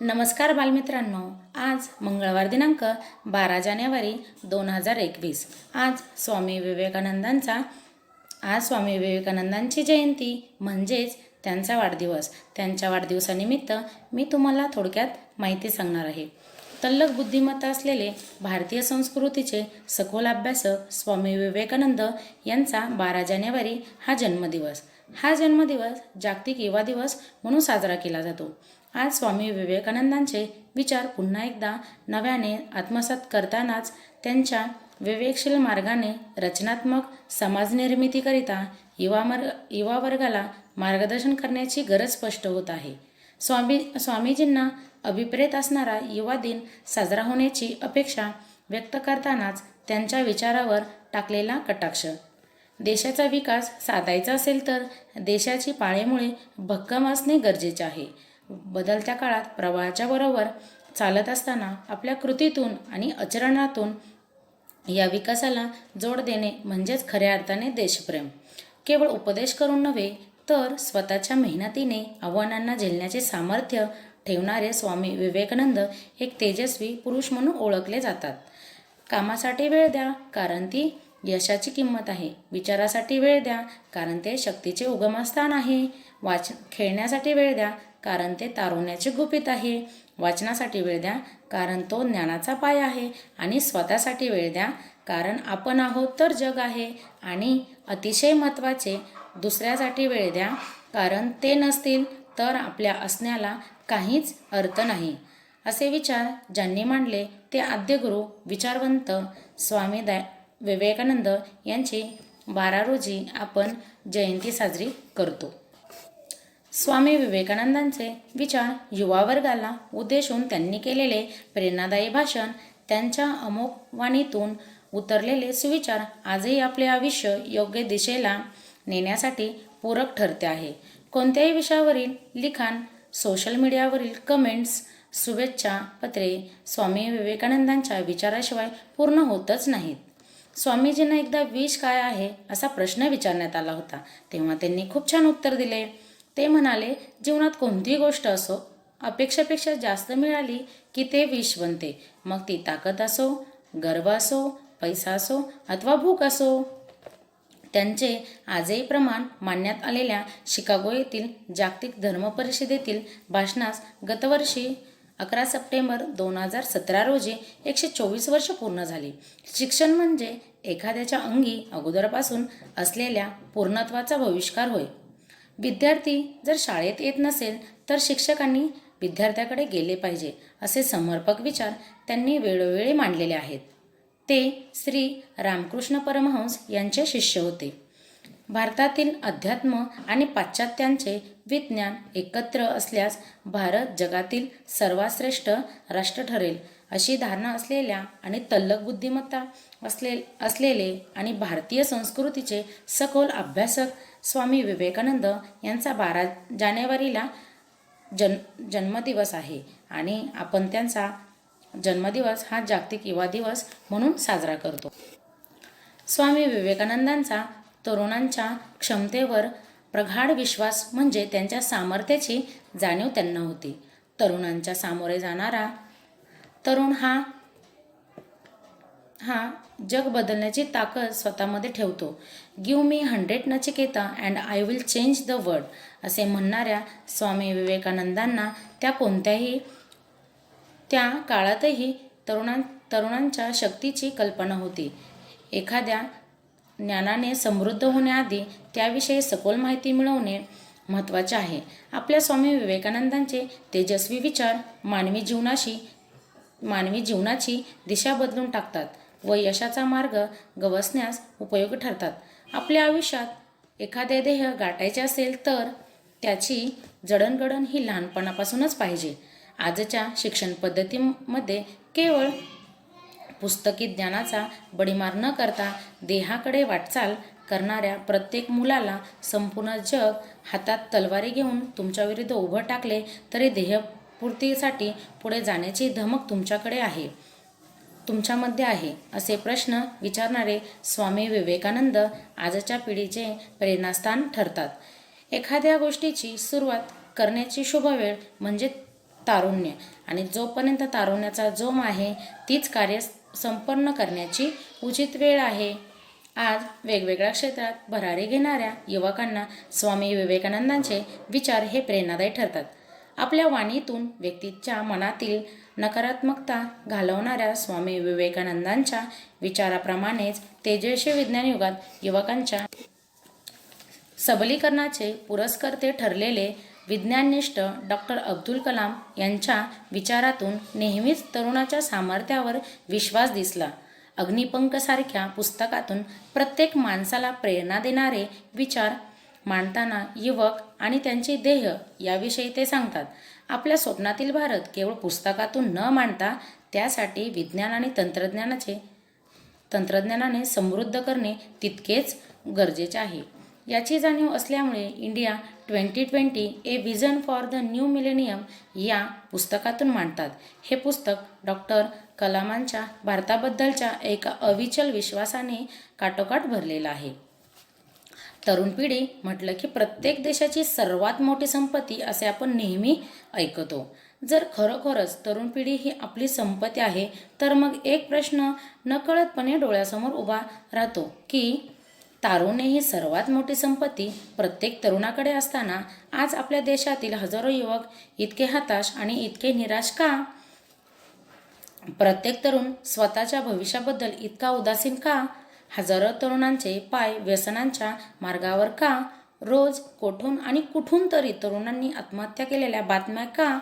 नमस्कार बालमित्रांनो. आज मंगळवार दिनांक बारा जानेवारी दोन हजार एकवीस. आज स्वामी विवेकानंदांचा आज स्वामी विवेकानंदांची जयंती म्हणजेच त्यांचा वाढदिवस. त्यांच्या वाढदिवसानिमित्त मी तुम्हाला थोडक्यात माहिती सांगणार आहे. तल्लक बुद्धिमत्ता असलेले भारतीय संस्कृतीचे सखोल अभ्यासक स्वामी विवेकानंद यांचा बारा जानेवारी हा जन्मदिवस. हा जन्मदिवस जागतिक युवा दिवस म्हणून साजरा केला जातो. आज स्वामी विवेकानंदांचे विचार पुन्हा एकदा नव्याने आत्मसात करतानाच त्यांच्या विवेकशील मार्गाने रचनात्मक समाजनिर्मितीकरिता युवा मार्ग युवा वर्गाला मार्गदर्शन करण्याची गरज स्पष्ट होत आहे. स्वामी स्वामीजींना अभिप्रेत असणारा युवा दिन साजरा होण्याची अपेक्षा व्यक्त करतानाच त्यांच्या विचारावर टाकलेला कटाक्ष. देशाचा विकास साधायचा असेल तर देशाची पाळेमुळे भक्कम असणे गरजेचे आहे. बदलत्या काळात प्रवाहाच्या बरोबर चालत असताना आपल्या कृतीतून आणि आचरणातून या विकासाला जोड देणे म्हणजेच खऱ्या अर्थाने देशप्रेम. केवळ उपदेश करून नव्हे तर स्वतःच्या मेहनतीने आव्हानांना झेलण्याचे सामर्थ्य ठेवणारे स्वामी विवेकानंद एक तेजस्वी पुरुष म्हणून ओळखले जातात. कामासाठी वेळ द्या कारण ती यशाची किंमत आहे. विचारासाठी वेळ द्या कारण ते शक्तीचे उगमस्थान आहे. वाच खेळण्यासाठी वेळ द्या कारण ते तारुण्याचे गुपित आहे. वाचनासाठी वेळ द्या कारण तो ज्ञानाचा पाय आहे. आणि स्वतःसाठी वेळ द्या कारण आपण आहोत तर जग आहे. आणि अतिशय महत्त्वाचे दुसऱ्यासाठी वेळ द्या कारण ते नसतील तर आपल्या असण्याला काहीच अर्थ नाही. असे विचार ज्यांनी मांडले ते आद्यगुरू विचारवंत स्वामी दया विवेकानंद यांची बारा रोजी आपण जयंती साजरी करतो. स्वामी विवेकानंदांचे विचार युवा वर्गाला उद्देशून त्यांनी केलेले प्रेरणादायी भाषण त्यांच्या अमोक वाणीतून उतरलेले सुविचार आजही आपले आयुष्य योग्य दिशेला नेण्यासाठी पूरक ठरते आहे. कोणत्याही विषयावरील लिखाण सोशल मीडियावरील कमेंट्स शुभेच्छा पत्रे स्वामी विवेकानंदांच्या विचाराशिवाय पूर्ण होतच नाहीत. स्वामीजींना एकदा विष काय आहे असा प्रश्न विचारण्यात आला होता. तेव्हा त्यांनी खूप छान उत्तर दिले. ते म्हणाले जीवनात कोणतीही गोष्ट असो अपेक्षेपेक्षा जास्त मिळाली की ते विष बनते. मग ती ताकद असो गर्व असो पैसा असो अथवा भूक असो. त्यांचे आजही प्रमाण मानण्यात आलेल्या शिकागो येथील जागतिक धर्म परिषदेतील भाषणास गतवर्षी अकरा सप्टेंबर दोन हजार सतरा रोजी एकशे चोवीस वर्ष पूर्ण झाली. शिक्षण म्हणजे एखाद्याच्या अंगी अगोदरपासून असलेल्या पूर्णत्वाचा भविष्कार होय. विद्यार्थी जर शाळेत येत नसेल तर शिक्षकांनी विद्यार्थ्याकडे गेले पाहिजे असे समर्पक विचार त्यांनी वेळोवेळी मांडलेले आहेत. ते श्री रामकृष्ण परमहंस यांचे शिष्य होते. भारतातील अध्यात्म आणि पाश्चात्यांचे विज्ञान एकत्र असल्यास भारत जगातील सर्वात श्रेष्ठ राष्ट्र ठरेल अशी धारणा असलेल्या आणि तल्लक बुद्धिमत्ता असले असलेले आणि भारतीय संस्कृतीचे सखोल अभ्यासक स्वामी विवेकानंद यांचा बारा जानेवारीला जन जन्मदिवस आहे आणि आपण त्यांचा जन्मदिवस हा जागतिक युवा दिवस म्हणून साजरा करतो. स्वामी विवेकानंदांचा तरुणांच्या क्षमतेवर प्रगाढ विश्वास म्हणजे त्यांच्या सामर्थ्याची जाणीव त्यांना होती. तरुणांच्या सामोरे जाणारा तरुण हा हा जग बदलण्याची ताकद स्वतःमध्ये ठेवतो. Give me hundred Nachiketa and I will change the world असे म्हणणाऱ्या स्वामी विवेकानंदांना त्या कोणत्याही त्या काळातही तरुणां तरुणांच्या शक्तीची कल्पना होती. एखाद्या ज्ञानाने समृद्ध होण्याआधी त्याविषयी सखोल माहिती मिळवणे महत्त्वाचे आहे. आपल्या स्वामी विवेकानंदांचे तेजस्वी विचार मानवी जीवनाशी मानवी जीवनाची दिशा बदलून टाकतात. व यशाचा मार्ग गवसण्यास उपयोगी ठरतात. आपल्या आयुष्यात एखादे ध्येय गाठायचे असेल तर त्याची जडणघडण ही लहानपणापासूनच पाहिजे. आजच्या शिक्षण पद्धतीमध्ये केवळ पुस्तकी ज्ञानाचा बडीमार न करता देहाकडे वाटचाल करणाऱ्या प्रत्येक मुलाला संपूर्ण जग हातात तलवारी घेऊन तुमच्याविरुद्ध उभं टाकले तरी ध्येयपूर्तीसाठी पुढे जाण्याची धमक तुमच्याकडे आहे. तुमच्यामध्ये आहे असे प्रश्न विचारणारे स्वामी विवेकानंद आजच्या पिढीचे प्रेरणास्थान ठरतात. एखाद्या गोष्टीची सुरुवात करण्याची शुभ वेळ म्हणजे तारुण्य आणि जोपर्यंत तारुण्याचा जोम आहे तीच कार्य संपन्न करण्याची उचित वेळ आहे. आज वेगवेगळ्या क्षेत्रात भरारी घेणाऱ्या युवकांना स्वामी विवेकानंदांचे विचार हे प्रेरणादायी ठरतात. आपल्या वाणीतून व्यक्तीच्या मनातील नकारात्मकता घालवणाऱ्या स्वामी विवेकानंदांच्या विचाराप्रमाणेच तेजस्वी विज्ञान युगात युवकांच्या सबलीकरणाचे पुरस्कर्ते ठरलेले विज्ञाननिष्ठ डॉक्टर अब्दुल कलाम यांच्या विचारातून नेहमीच तरुणाच्या सामर्थ्यावर विश्वास दिसला. अग्निपंखसारख्या पुस्तकातून प्रत्येक माणसाला प्रेरणा देणारे विचार मांडताना युवक आणि त्यांचे ध्येय याविषयी ते सांगतात. आपल्या स्वप्नातील भारत केवळ पुस्तकातून न मांडता त्यासाठी विज्ञान आणि तंत्रज्ञानाचे तंत्रज्ञानाने समृद्ध करणे तितकेच गरजेचे आहे. याची जाणीव असल्यामुळे India twenty twenty a vision for the new millennium या पुस्तकातून मांडतात. हे पुस्तक डॉक्टर कलामांच्या भारताबद्दलच्या एका अविचल विश्वासाने काटोकाट भरलेलं आहे. तरुण पिढी म्हटलं की प्रत्येक देशाची सर्वात मोठी संपत्ती असे आपण नेहमी ऐकतो. जर खरोखरच तरुण पिढी ही आपली संपत्ती आहे तर मग एक प्रश्न नकळतपणे डोळ्यासमोर उभा राहतो की तारुण्य ही सर्वात मोठी संपत्ती प्रत्येक तरुणाकडे असताना आज आपल्या देशातील हजारो युवक इतके हताश आणि इतके निराश का? प्रत्येक तरुण स्वतःच्या भविष्याबद्दल इतका उदासीन का? हजारो तरुणांचे पाय व्यसनांच्या मार्गावर का? रोज कोठून आणि कुठून तरी तरुणांनी आत्महत्या केलेल्या बातम्या का?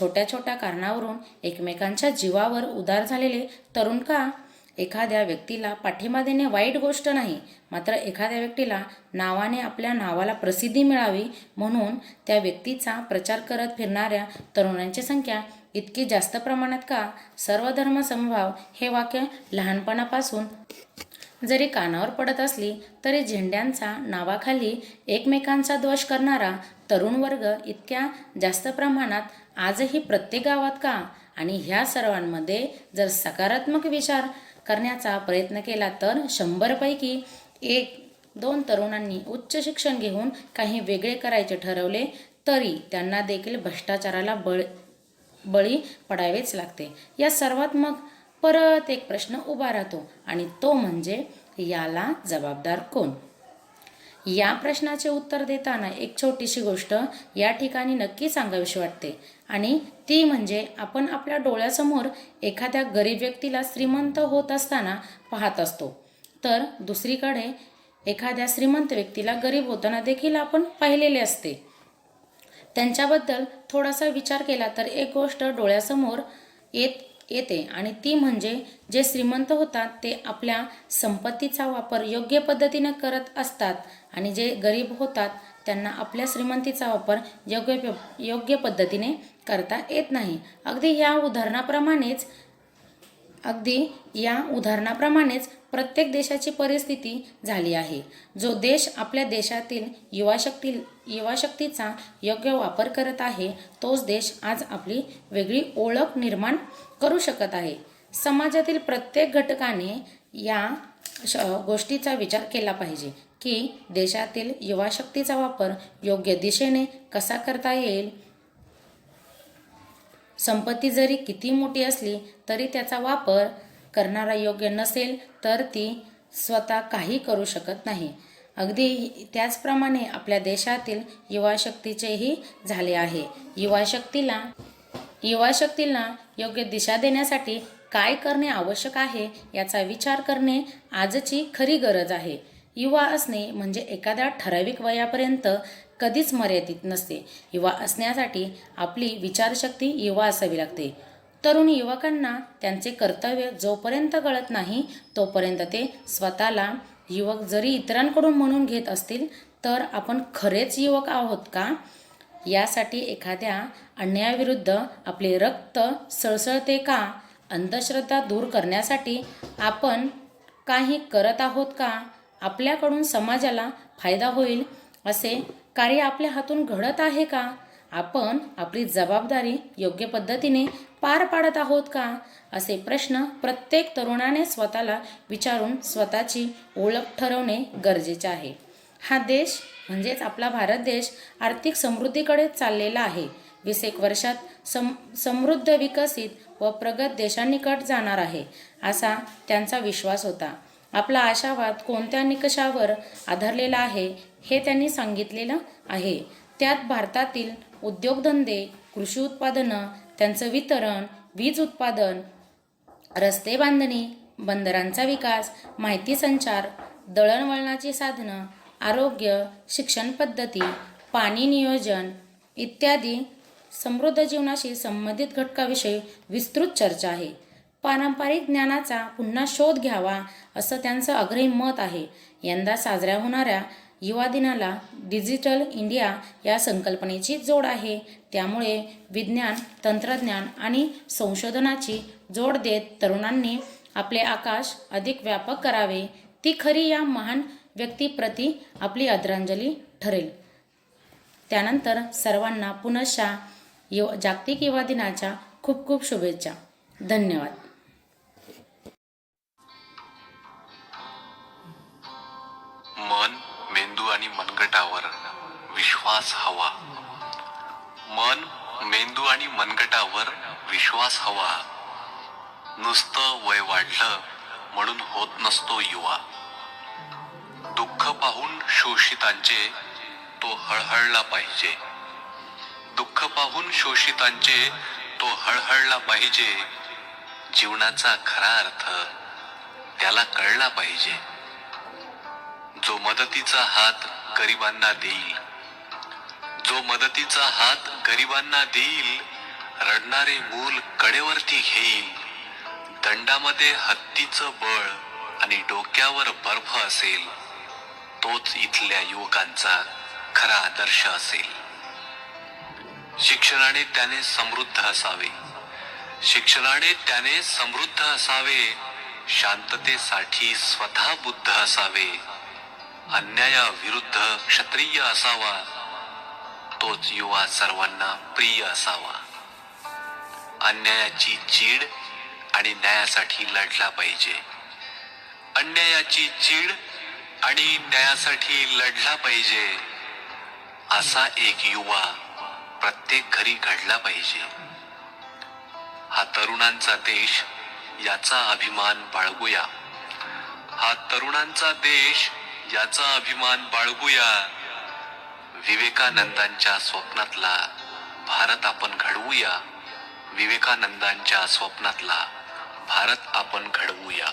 छोट्या छोट्या कारणावरून एकमेकांच्या जीवावर उदार झालेले तरुण का? एखाद्या व्यक्तीला पाठिंबा देणे वाईट गोष्ट नाही मात्र एखाद्या व्यक्तीला नावाने आपल्या नावाला प्रसिद्धी मिळावी म्हणून त्या व्यक्तीचा प्रचार करत फिरणाऱ्या तरुणांची संख्या इतकी जास्त प्रमाणात का? सर्वधर्म समभाव हे वाक्य लहानपणापासून जरी कानावर पडत असली तरी झेंड्यांचा नावाखाली एकमेकांचा द्वष करणारा तरुण वर्ग इतक्या जास्त प्रमाणात आजही प्रत्येक गावात का? आणि ह्या सर्वांमध्ये जर सकारात्मक विचार करण्याचा प्रयत्न केला तर शंभरपैकी एक दोन तरुणांनी उच्च शिक्षण घेऊन काही वेगळे करायचे ठरवले तरी त्यांना देखील भ्रष्टाचाराला बळ बळी पडावेच लागते. या सर्वात मग परत एक प्रश्न उभा राहतो आणि तो म्हणजे याला जबाबदार कोण? या प्रश्नाचे उत्तर देताना एक छोटीशी गोष्ट या ठिकाणी नक्की सांगावीशी वाटते. आणि ती म्हणजे आपण आपल्या डोळ्यासमोर एखाद्या गरीब व्यक्तीला श्रीमंत होत असताना पाहत असतो. तर दुसरीकडे एखाद्या श्रीमंत व्यक्तीला गरीब होताना देखील आपण पाहिलेले असते. त्यांच्याबद्दल थोडासा विचार केला तर एक गोष्ट डोळ्यासमोर येत येते. आणि ती म्हणजे जे श्रीमंत होतात ते आपल्या संपत्तीचा वापर योग्य पद्धतीने करत असतात आणि जे गरीब होतात त्यांना आपल्या श्रीमंतीचा वापर योग्य योग्य पद्धतीने करता येत नाही. अगदी या उदाहरणाप्रमाणेच अगदी या उदाहरणाप्रमाणेच प्रत्येक देशाची परिस्थिती झाली आहे. जो देश आपल्या देशातील युवाशक्ती युवाशक्तीचा योग्य वापर करत आहे तोच देश आज आपली वेगळी ओळख निर्माण करू शकत आहे. समाजातील प्रत्येक घटकाने या श गोष्टीचा विचार केला पाहिजे की देशातील युवाशक्तीचा वापर योग्य दिशेने कसा करता येईल? संपत्ती जरी किती मोठी असली तरी त्याचा वापर करणारा योग्य नसेल तर ती स्वतः काही करू शकत नाही. अगदी त्याचप्रमाणे आपल्या देशातील युवाशक्तीचेही झाले आहे. युवाशक्तीला युवाशक्तीला योग्य दिशा देण्यासाठी काय करणे आवश्यक आहे याचा विचार करणे आजची खरी गरज आहे. युवा असणे म्हणजे एखाद्या ठराविक वयापर्यंत कधीच मर्यादित नसते. युवा असण्यासाठी आपली विचारशक्ती युवा असावी लागते. तरुण युवकांना त्यांचे कर्तव्य जोपर्यंत कळत नाही तोपर्यंत ते स्वतःला युवक जरी इतरांकडून म्हणून घेत असतील तर आपण खरेच युवक आहोत का? यासाठी एखाद्या अन्यायाविरुद्ध आपले रक्त सळसळते का? अंधश्रद्धा दूर करण्यासाठी आपण काही करत आहोत का? आपल्याकडून समाजाला फायदा होईल असे कार्य आपल्या हातून घडत आहे का? आपण आपली जबाबदारी योग्य पद्धतीने पार पाडत आहोत का? असे प्रश्न प्रत्येक तरुणाने स्वतःला विचारून स्वतःची ओळख ठरवणे गरजेचे आहे. हा देश म्हणजेच आपला भारत देश आर्थिक समृद्धीकडे चाललेला आहे. वीस एक वर्षात सम समृद्ध विकसित व प्रगत देशांनिकट जाणार आहे असा त्यांचा विश्वास होता. आपला आशावाद कोणत्या निकषावर आधारलेला आहे हे त्यांनी सांगितलेलं आहे. त्यात भारतातील उद्योगधंदे कृषी उत्पादनं त्यांचं वितरण वीज उत्पादन रस्ते बांधणी बंदरांचा विकास माहिती संचार दळणवळणाची साधनं आरोग्य शिक्षण पद्धती पाणी नियोजन इत्यादी समृद्ध जीवनाशी संबंधित घटकाविषयी विस्तृत चर्चा आहे. पारंपरिक ज्ञानाचा पुन्हा शोध घ्यावा असं त्यांचं अग्रही मत आहे. यंदा साजऱ्या होणाऱ्या युवा दिनाला डिजिटल इंडिया या संकल्पनेची जोड आहे. त्यामुळे विज्ञान तंत्रज्ञान आणि संशोधनाची जोड देत तरुणांनी आपले आकाश अधिक व्यापक करावे. ती खरी या महान व्यक्तीप्रती आपली आदरांजली ठरेल. त्यानंतर सर्वांना पुनश्चा युवा जागतिक युवा दिनाच्या खूप खूप शुभेच्छा. धन्यवाद. विश्वास हवा. मन मेंदू आणि मनगटावर विश्वास हवा. नुसतं वय वाढलं म्हणून होत नसतो युवा. दुःख पाहून शोषितांचे तो हळहळला पाहिजे. दुःख पाहून शोषितांचे तो हळहळला पाहिजे. जीवनाचा खरा अर्थ त्याला कळला पाहिजे. जो मदतीचा हात गरिबांना देईल जो मदतीचा हात गरिबांना देईल रडणारे मूल कडेवरती घेईल. दंडामध्ये हत्तीचं बळ आणि डोक्यावर बर्फ असेल तोच इथल्या युवकांचा खरा आदर्श असेल. शिक्षणाने त्याने समृद्ध असावे. शिक्षणाने त्याने समृद्ध असावे शांततेसाठी स्वतः बुद्ध असावे. अन्यायाविरुद्ध क्षत्रिय असावा. तोच युवा सर्वांना प्रिय असावा. अन्यायाची चीड आणि न्यायासाठी लढला पाहिजे. अन्यायाची चीड आणि न्यायासाठी लढला पाहिजे. असा एक युवा प्रत्येक घरी घडला पाहिजे. हा तरुणांचा देश याचा अभिमान बाळगूया. हा तरुणांचा देश याचा अभिमान बाळगूया. विवेकानंदांच्या स्वप्नातला भारत आपण घडवूया. विवेकानंदांच्या स्वप्नातला भारत आपण घडवूया.